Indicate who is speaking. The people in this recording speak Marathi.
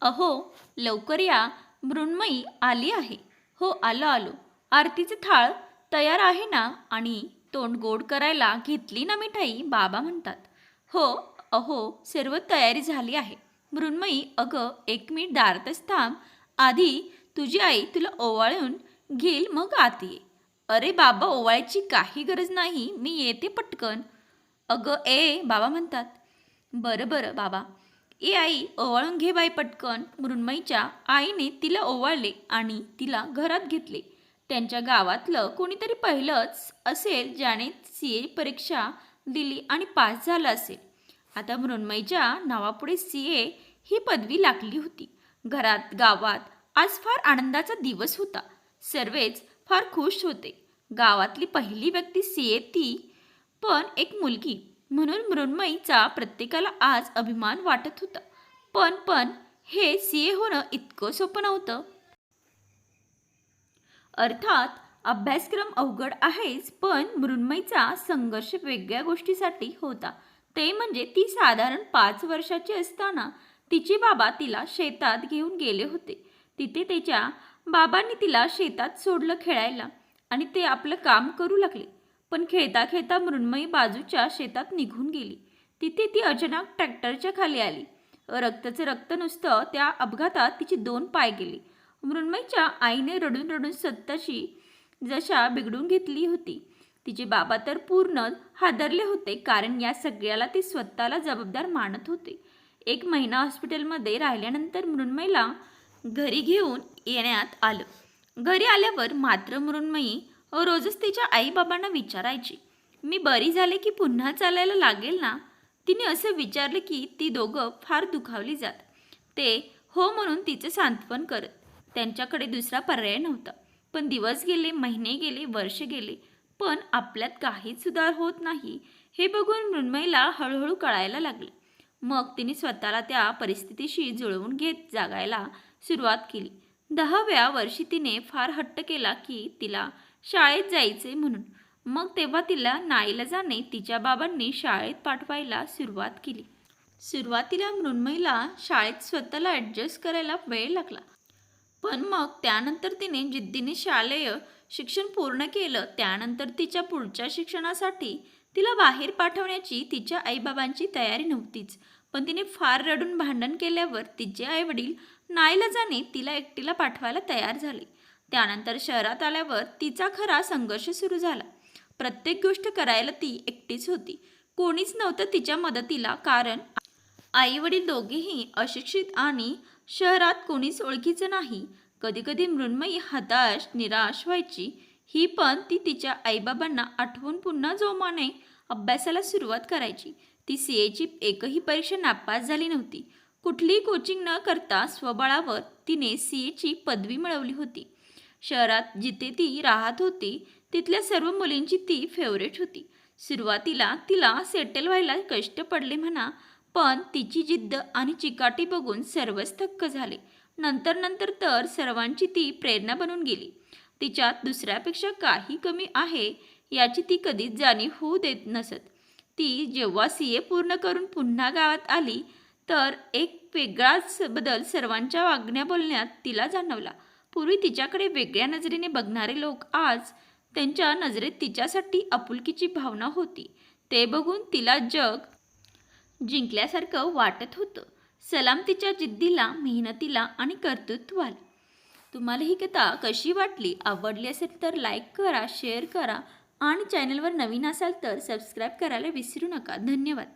Speaker 1: अहो लवकर या. मृण्मयी आली आहे. हो आलो आलो. आरतीचे थाळ तयार आहे ना? आणि तोंड गोड करायला घेतली ना मिठाई? बाबा म्हणतात. हो अहो सर्व तयारी झाली आहे. मृण्मयी अगं एक मिनिट दारतच थांब. आधी तुझी आई तुला ओवाळून घेईल मग आत ये अरे बाबा ओवाळायची काही गरज नाही. मी येते पटकन. अगं ए बाबा म्हणतात. बरं बरं बाबा. ए आई ओवाळून घे बाई पटकन मृण्मयीच्या आईने तिला ओवाळले आणि तिला घरात घेतले. त्यांच्या गावातलं कोणीतरी पहिलंच असेल ज्याने सी ए परीक्षा दिली आणि पास झालं असेल. आता मृण्मयीच्या नावापुढे सी ए ही पदवी लागली होती. घरात गावात आज फार आनंदाचा दिवस होता. सर्वच फार खुश होते. गावातली पहिली व्यक्ती सी ए ती पण एक मुलगी. म्हणून मृण्मयीचा प्रत्येकाला आज अभिमान वाटत होता. पण पण हे सी ए होणं इतकं सोपं नव्हतं. अर्थात अभ्यासक्रम अवघड आहेच पण मृण्मयीचा संघर्ष वेगळ्या गोष्टीसाठी होता. ते म्हणजे ती साधारण पाच वर्षाची असताना तिचे बाबा तिला शेतात घेऊन गेले होते. तिथे त्याच्या बाबांनी तिला शेतात सोडलं खेळायला आणि ते आपलं काम करू लागले. पण खेळता खेळता मृण्मयी बाजूच्या शेतात निघून गेली. तिथे ती अचानक ट्रॅक्टरच्या खाली आली. रक्ताचं रक्त नुसतं त्या अपघातात तिची दोन पाय गेली. मृण्मयीच्या आईने रडून रडून सत्ताशी जशा बिघडून घेतली होती. तिचे बाबा तर पूर्ण हादरले होते कारण या सगळ्याला ते स्वतःला जबाबदार मानत होते. एक महिना हॉस्पिटलमध्ये राहिल्यानंतर मृण्मयीला घरी घेऊन येण्यात आलं. घरी आल्यावर मात्र मृण्मयी रोजच तिच्या आईबाबांना विचारायची. मी बरी झाले की पुन्हा चालायला लागेल ना? तिने असं विचारलं की ती दोघं फार दुखावली जात. ते हो म्हणून तिचं सांत्वन करत. त्यांच्याकडे दुसरा पर्याय नव्हता. पण दिवस गेले महिने गेले वर्ष गेले. पण आपल्यात काहीच सुधार होत नाही. हे बघून मृण्मयीला हळूहळू कळायला लागले. मग तिने स्वतःला त्या परिस्थितीशी जुळवून घेत जागायला सुरुवात केली. दहाव्या वर्षी तिने फार हट्ट केला की तिला शाळेत जायचे म्हणून. मग तेव्हा तिला नाईलाजाने तिच्या बाबांनी शाळेत पाठवायला सुरुवात केली. सुरुवातीला मृण्मयीला शाळेत स्वतःला ॲडजस्ट करायला वेळ लागला. पण मग त्यानंतर तिने जिद्दीने शालेय शिक्षण पूर्ण केलं. त्यानंतर तिच्या पुढच्या शिक्षणासाठी तिला बाहेर पाठवण्याची तिच्या आईबाबांची तयारी नव्हतीच. पण तिने फार रडून भांडण केल्यावर तिचे आईवडील नाईलाजाने तिला एकटीला पाठवायला तयार झाले. त्यानंतर शहरात आल्यावर तिचा खरा संघर्ष सुरू झाला. प्रत्येक गोष्ट करायला ती एकटीच होती. कोणीच नव्हतं तिच्या मदतीला कारण आईवडील दोघेही अशिक्षित आणि शहरात कोणीच ओळखीचं नाही. कधीकधी मृण्मयी हताश निराश व्हायची. ही पण ती तिच्या आईबाबांना आठवून पुन्हा जोमाने अभ्यासाला सुरुवात करायची. ती सी एची एकही परीक्षा नापास झाली नव्हती. कुठलीही कोचिंग न करता स्वबळावर तिने सी एची पदवी मिळवली होती. शहरात जिथे ती राहत होती तिथल्या सर्व मुलींची ती फेवरेट होती. सुरुवातीला तिला सेटल व्हायला कष्ट पडले म्हणा पण तिची जिद्द आणि चिकाटी बघून सर्वच थक्क झाले. नंतर नंतर तर सर्वांची ती प्रेरणा बनून गेली. तिच्यात दुसऱ्यापेक्षा काही कमी आहे याची ती कधीच जाणीव होऊ देत नसत. ती जेव्हा सी ए पूर्ण करून पुन्हा गावात आली तर एक वेगळाच बदल सर्वांच्या वागण्या बोलण्यात तिला जाणवला. पूर्वी तिच्याकडे वेगळ्या नजरेने बघणारे लोक आज त्यांच्या नजरेत तिच्यासाठी आपुलकीची भावना होती. ते बघून तिला जग जिंकल्यासारखं वाटत होतं. सलाम तिच्या जिद्दीला मेहनतीला आणि कर्तृत्वाला. तुम्हाला ही कथा कशी वाटली? आवडली असेल तर लाईक करा शेअर करा आणि चॅनलवर नवीन असाल तर सबस्क्राईब करायला विसरू नका. धन्यवाद.